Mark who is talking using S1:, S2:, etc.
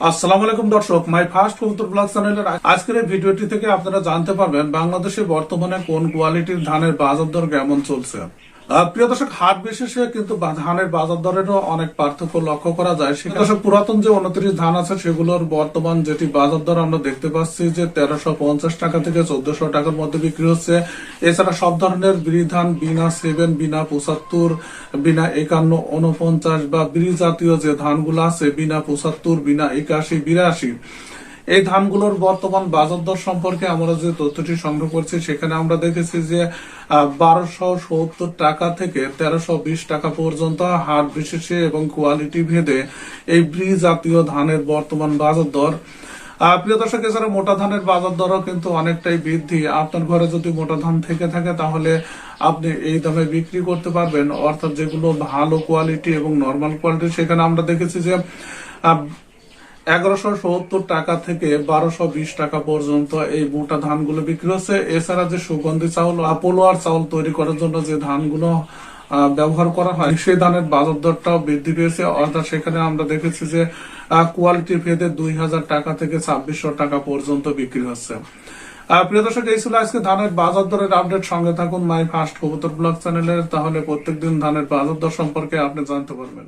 S1: আসসালামু আলাইকুম দর্শক মাই ফার্স্ট চ্যানেলের আজকের থেকে আপনারা জানতে পারবেন বাংলাদেশে বর্তমানে কোন কোয়ালিটির ধানের বাজার দর কেমন চলছে। প্রিয় দর্শক, হাট বিশেষে কিন্তু ধানের বাজার দরেরও অনেক পার্থক্য লক্ষ্য করা যায়। সেখানে দর্শক, পুরাতন যে উনত্রিশ ধান আছে, সেগুলোর বর্তমান যেটি বাজার দর আমরা দেখতে পাচ্ছি যে তেরোশো পঞ্চাশ টাকা থেকে চোদ্দশো টাকার মধ্যে বিক্রি হচ্ছে। এছাড়া সব ধরনের বিড়ি ধান বিনা সেভেন, বিনা পঁচাত্তর, বিনা একান্ন উনপঞ্চাশ বা বিড়ি জাতীয় যে ধানগুলো আছে, বিনা পঁচাত্তর, বিনা একাশি, বিরাশি। এই ধানগুলোর বর্তমান বাজার দর সম্পর্কে আমরা যে তথ্যটি সংগ্রহ করছি, সেখানে আমরা দেখেছি যে বারোশো সত্তর টাকা থেকে তেরোশো বিশ টাকা পর্যন্ত হাট বিশেষে এবং কোয়ালিটি ভেদে এই ব্রি জাতীয় ধানের বর্তমান বাজার দর। প্রিয় দর্শক, এছাড়া মোটা ধানের বাজার দরও কিন্তু অনেকটাই বৃদ্ধি। আপনার ঘরে যদি মোটা ধান থেকে থাকে, তাহলে আপনি এই দামে বিক্রি করতে পারবেন। অর্থাৎ যেগুলো ভালো কোয়ালিটি এবং নর্মাল কোয়ালিটি, সেখানে আমরা দেখেছি যে এগারোশো সত্তর টাকা থেকে বারোশো বিশ টাকা পর্যন্ত এই মোটা ধানগুলো বিক্রি হচ্ছে। এছাড়া যে সুগন্ধি চাউল পোলোয়ার চাউল তৈরি করার জন্য যে ধানগুলো ব্যবহার করা হয়, সেই ধানের বাজার দরটাও বৃদ্ধি পেয়েছে। অর্থাৎ সেখানে আমরা দেখেছি যে কোয়ালিটি ভেদে দুই হাজার টাকা থেকে ছাব্বিশশো টাকা পর্যন্ত বিক্রি হচ্ছে। প্রিয় দর্শক, এই ছিল আজকে ধানের বাজার দরের আপডেট। সঙ্গে থাকুন, মাই ফার্স্ট কবুতর ব্লগ চ্যানেলের। তাহলে প্রত্যেকদিন ধানের বাজার দর সম্পর্কে আপনি জানতে পারবেন।